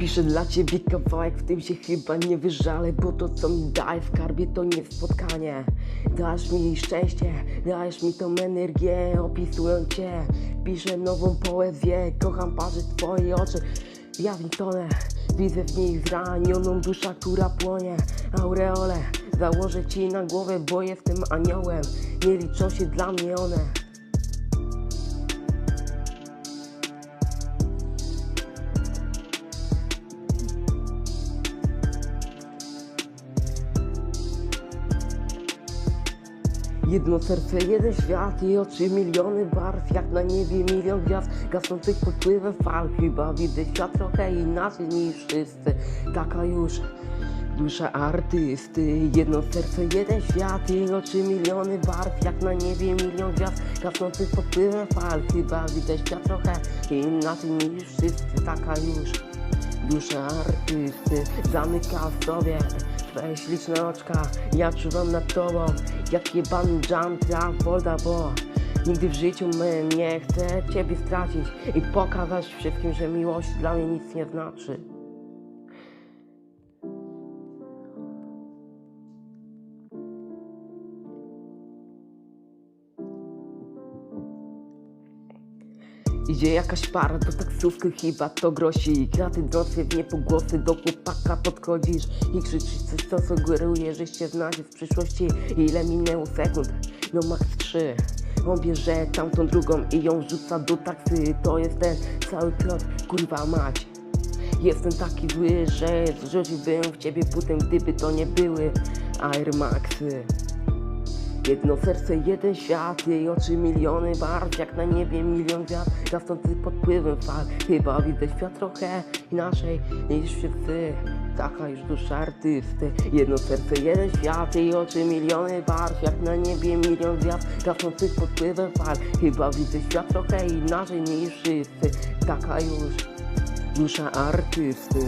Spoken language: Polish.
Napiszę dla ciebie kawałek, w tym się chyba nie wyżalę Bo to co mi daje w skarbie to nie spotkanie. Dasz mi szczęście, dajesz mi tą energię Opisując cię, piszę nową poezję Kocham patrzeć twoje oczy. Ja w tonę, widzę w nich zranioną duszę, która płonie. Aureole, założę ci na głowę, bo jestem aniołem. Nie liczą się dla mnie one Jedno serce, jeden świat i oczy miliony barw. Jak na niebie milion gwiazd gasnących pod wpływem fal. Chyba widzę świat trochę inaczej niż wszyscy. Taka już dusza artysty. Jedno serce, jeden świat i oczy miliony barw. Jak na niebie milion gwiazd gasnących pod wpływem fal. Chyba widzę świat trochę inaczej niż wszyscy. Taka już Dusza artysty zamyka w sobie Twoje śliczne oczka Ja czuwam nad tobą. Jak jebany jump Travolta, bo Nigdy w życiu my nie chcę ciebie stracić. I pokazać wszystkim, że miłość dla mnie nic nie znaczy Idzie jakaś para do taksówki, chyba to grosi Kraty nocy w niepogłosy, do chłopaka podchodzisz I krzyczysz coś, co sugeruje, że się znacie z przyszłości. Ile minęło sekund? No max trzy. On bierze tamtą drugą i ją rzuca do taksy. To jest ten cały plot, kurwa mać. Jestem taki zły, że zrzuciłbym w ciebie butem, gdyby to nie były Air Maxy Jedno serce, jeden świat, jej oczy miliony barw Jak na niebie milion gwiazd, gasnący pod wpływem fal. Chyba widzę świat trochę inaczej niż wszyscy. Taka już dusza artysty. Jedno serce, jeden świat, jej oczy miliony barw Jak na niebie milion gwiazd, gasnących pod wpływem fal. Chyba widzę świat trochę inaczej niż wszyscy. Taka już dusza artysty